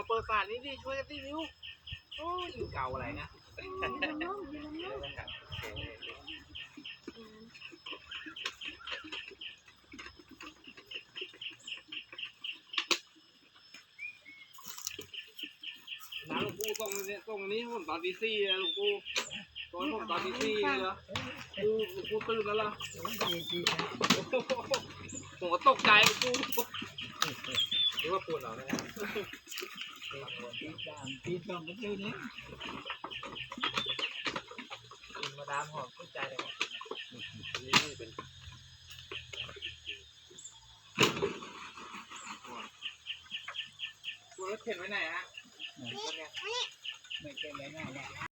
มาเปิดฝานี้ดิช่วยกันดิริ้วโอ้ยอยู่เก่าอะไรนะน้าลวงปู่ส่งเนี่ยส่งนี้ผมตอนตีสี่อะลวงปู่ตอนผมตอนตีสี่เลยเหรอปู่หลวงปู่ตื่นแล้วเหรอผมก็ตกใจกู รือว่าปูนเรานะครับตีสามตีสองก็ตื่นแล้วกินมาดามหอมขึ้นใจเลยนี่เป็นปูรถเข็นไว้ไหนฮะไม่เก่งไม่ง่ายแหละ